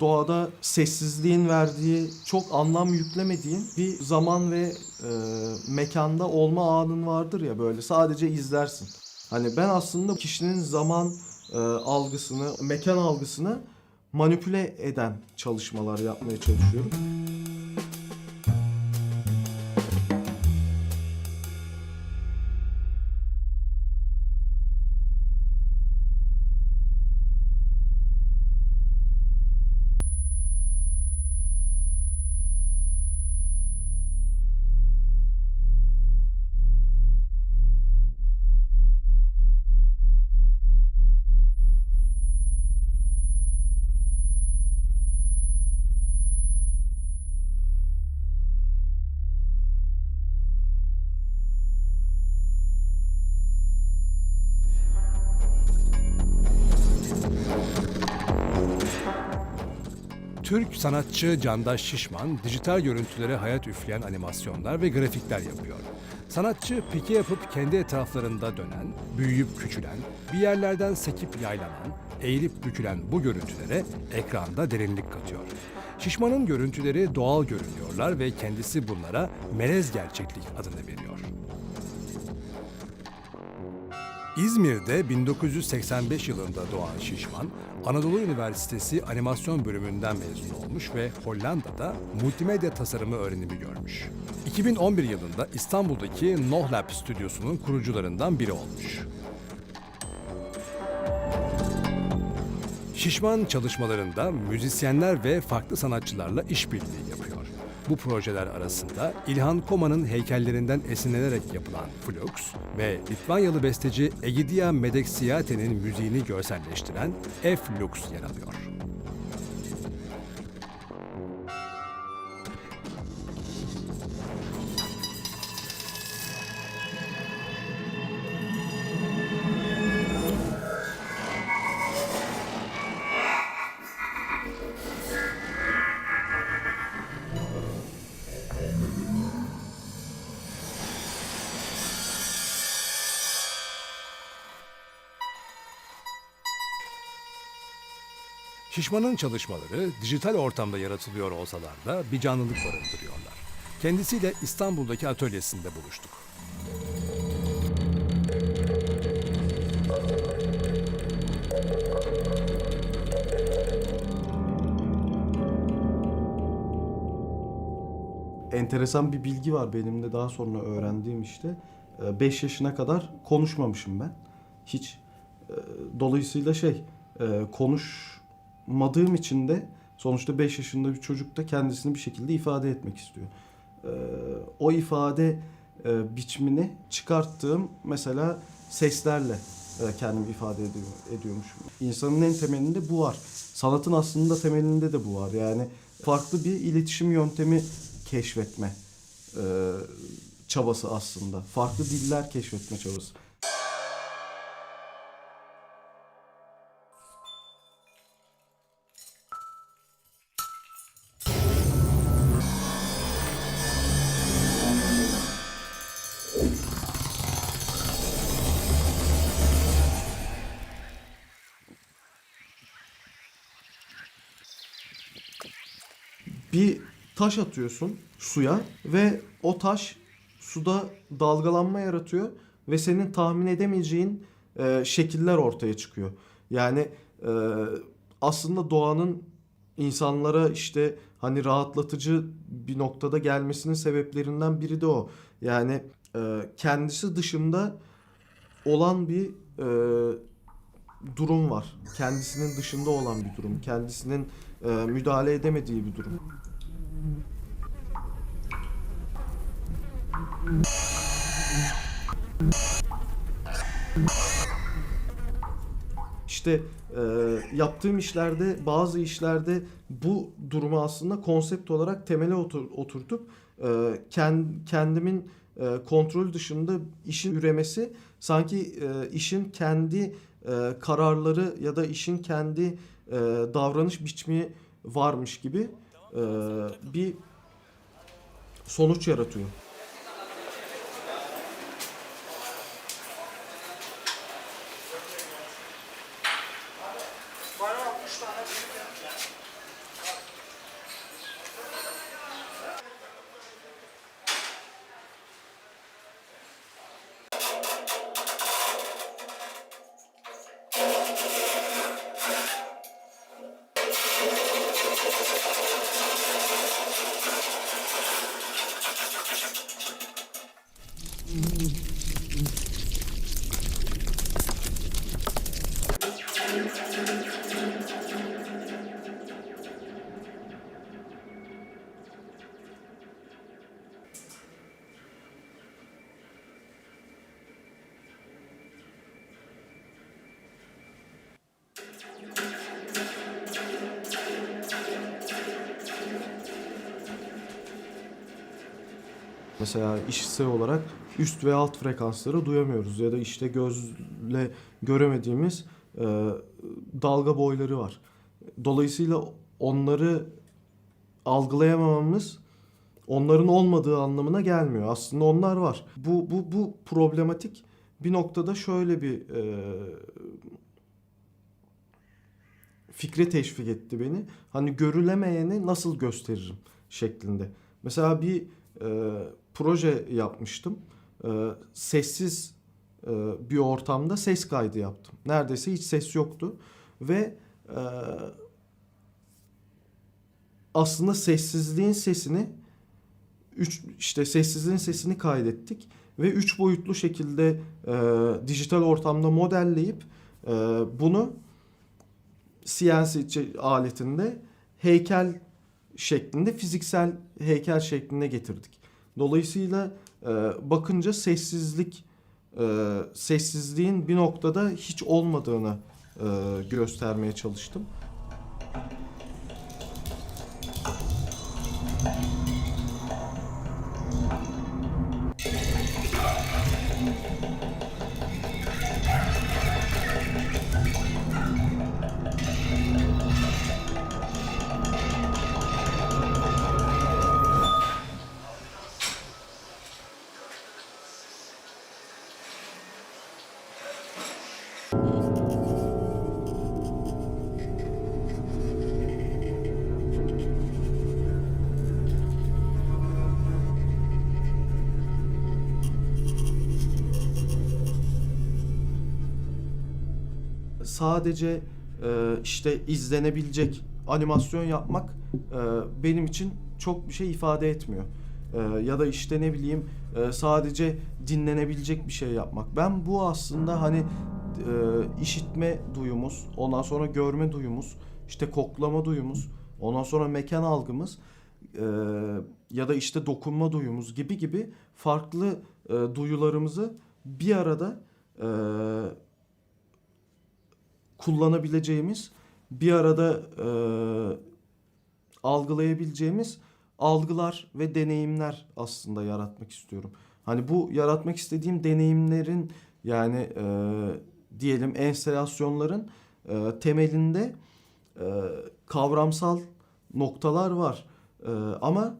doğada sessizliğin verdiği çok anlam yüklemediğin bir zaman ve e, mekanda olma anın vardır ya böyle sadece izlersin. Hani ben aslında kişinin zaman e, algısını, mekan algısını manipüle eden çalışmalar yapmaya çalışıyorum. Türk sanatçı Candaş Şişman, dijital görüntülere hayat üfleyen animasyonlar ve grafikler yapıyor. Sanatçı pike yapıp kendi etraflarında dönen, büyüyüp küçülen, bir yerlerden sekip yaylanan, eğilip bükülen bu görüntülere ekranda derinlik katıyor. Şişman'ın görüntüleri doğal görünüyorlar ve kendisi bunlara melez gerçeklik adını veriyor. İzmir'de 1985 yılında doğan Şişman, Anadolu Üniversitesi Animasyon bölümünden mezun olmuş ve Hollanda'da multimedya tasarımı öğrenimi görmüş. 2011 yılında İstanbul'daki Nohlab stüdyosunun kurucularından biri olmuş. Şişman çalışmalarında müzisyenler ve farklı sanatçılarla işbirliği. Bu projeler arasında İlhan Koma'nın heykellerinden esinlenerek yapılan Flux ve Litvanyalı besteci Egidia Medexiate'nin müziğini görselleştiren F-Lux yer alıyor. Şişman'ın çalışmaları dijital ortamda yaratılıyor olsalar da bir canlılık barındırıyorlar. Kendisiyle İstanbul'daki atölyesinde buluştuk. enteresan bir bilgi var benim de daha sonra öğrendiğim işte. 5 yaşına kadar konuşmamışım ben. Hiç. E, Dolayısıyla şey e, konuşmadığım için de sonuçta 5 yaşında bir çocuk da kendisini bir şekilde ifade etmek istiyor. E, O ifade e, biçimini çıkarttığım mesela seslerle e, kendimi ifade ediyor, ediyormuşum. İnsanın en temelinde bu var. Sanatın aslında temelinde de bu var. Yani farklı bir iletişim yöntemi keşfetme e, çabası aslında. Farklı diller keşfetme çabası. Bir taş atıyorsun suya ve o taş suda dalgalanma yaratıyor ve senin tahmin edemeyeceğin e, şekiller ortaya çıkıyor. Yani e, aslında doğanın insanlara işte hani rahatlatıcı bir noktada gelmesinin sebeplerinden biri de o. Yani e, kendisi dışında olan bir e, durum var. Kendisinin dışında olan bir durum. Kendisinin e, müdahale edemediği bir durum. İşte e, yaptığım işlerde bazı işlerde bu durumu aslında konsept olarak temele otur, oturtup e, kend, kendimin e, kontrol dışında işin üremesi sanki e, işin kendi e, kararları ya da işin kendi e, davranış biçimi varmış gibi bir sonuç yaratıyor. Mm-hmm. Mesela işitsel olarak üst ve alt frekansları duyamıyoruz ya da işte gözle göremediğimiz e, dalga boyları var. Dolayısıyla onları algılayamamamız onların olmadığı anlamına gelmiyor. Aslında onlar var. Bu bu bu problematik bir noktada şöyle bir e, fikre teşvik etti beni. Hani görülemeyeni nasıl gösteririm şeklinde. Mesela bir e, proje yapmıştım. E, sessiz e, bir ortamda ses kaydı yaptım. Neredeyse hiç ses yoktu ve e, aslında sessizliğin sesini üç işte sessizliğin sesini kaydettik ve üç boyutlu şekilde e, dijital ortamda modelleyip e, bunu CNC aletinde heykel şeklinde fiziksel heykel şeklinde getirdik. Dolayısıyla e, bakınca sessizlik e, sessizliğin bir noktada hiç olmadığını e, göstermeye çalıştım. Sadece e, işte izlenebilecek animasyon yapmak e, benim için çok bir şey ifade etmiyor. E, ya da işte ne bileyim e, sadece dinlenebilecek bir şey yapmak. Ben bu aslında hani e, işitme duyumuz, ondan sonra görme duyumuz, işte koklama duyumuz, ondan sonra mekan algımız e, ya da işte dokunma duyumuz gibi gibi farklı e, duyularımızı bir arada e, kullanabileceğimiz bir arada e, algılayabileceğimiz algılar ve deneyimler aslında yaratmak istiyorum. Hani bu yaratmak istediğim deneyimlerin yani e, diyelim enstalasyonların e, temelinde e, kavramsal noktalar var. E, ama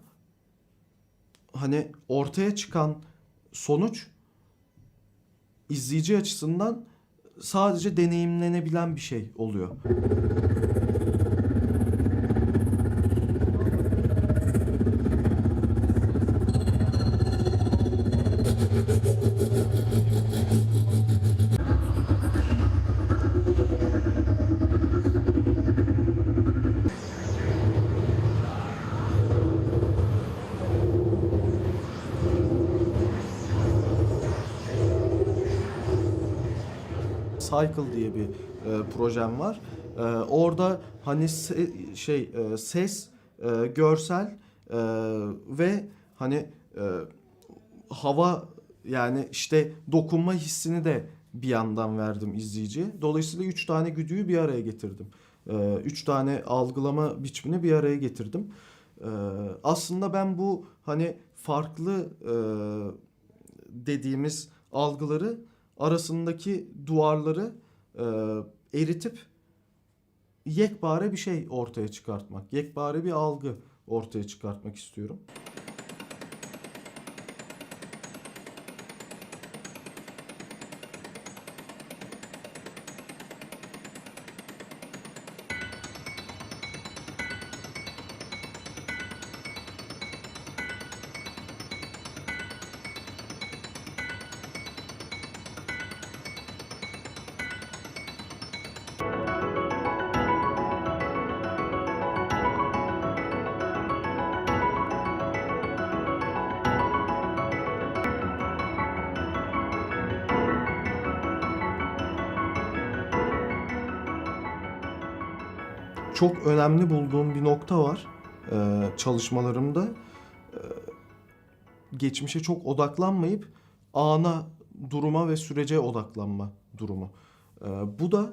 hani ortaya çıkan sonuç izleyici açısından sadece deneyimlenebilen bir şey oluyor. Cycle diye bir e, projem var. E, orada hani se- şey e, ses, e, görsel e, ve hani e, hava yani işte dokunma hissini de bir yandan verdim izleyiciye. Dolayısıyla üç tane güdüyü bir araya getirdim. E, üç tane algılama biçimini bir araya getirdim. E, aslında ben bu hani farklı e, dediğimiz algıları arasındaki duvarları e, eritip yekpare bir şey ortaya çıkartmak, yekpare bir algı ortaya çıkartmak istiyorum. Çok önemli bulduğum bir nokta var e, çalışmalarımda. E, geçmişe çok odaklanmayıp ana duruma ve sürece odaklanma durumu. E, bu da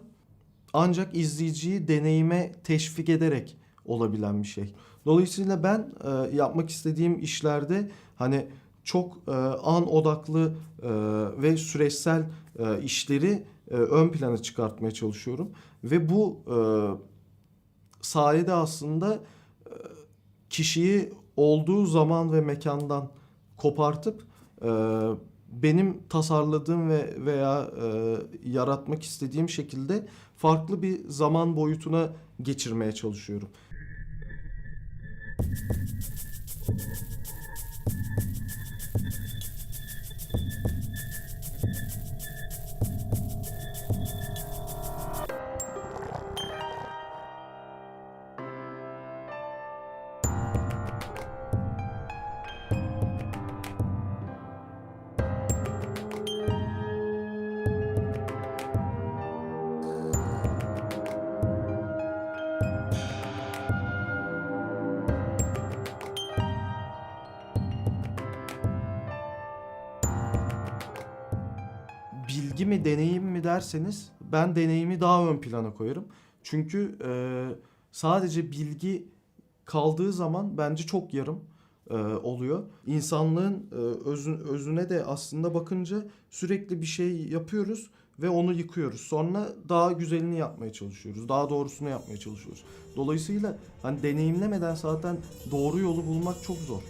ancak izleyiciyi deneyime teşvik ederek olabilen bir şey. Dolayısıyla ben e, yapmak istediğim işlerde hani çok e, an odaklı e, ve süreçsel e, işleri e, ön plana çıkartmaya çalışıyorum ve bu e, sayede aslında e, kişiyi olduğu zaman ve mekandan kopartıp e, benim tasarladığım ve veya e, yaratmak istediğim şekilde farklı bir zaman boyutuna geçirmeye çalışıyorum. Bilgi mi deneyim mi derseniz ben deneyimi daha ön plana koyarım. Çünkü e, sadece bilgi kaldığı zaman bence çok yarım e, oluyor. İnsanlığın e, özün, özüne de aslında bakınca sürekli bir şey yapıyoruz ve onu yıkıyoruz. Sonra daha güzelini yapmaya çalışıyoruz. Daha doğrusunu yapmaya çalışıyoruz. Dolayısıyla hani deneyimlemeden zaten doğru yolu bulmak çok zor.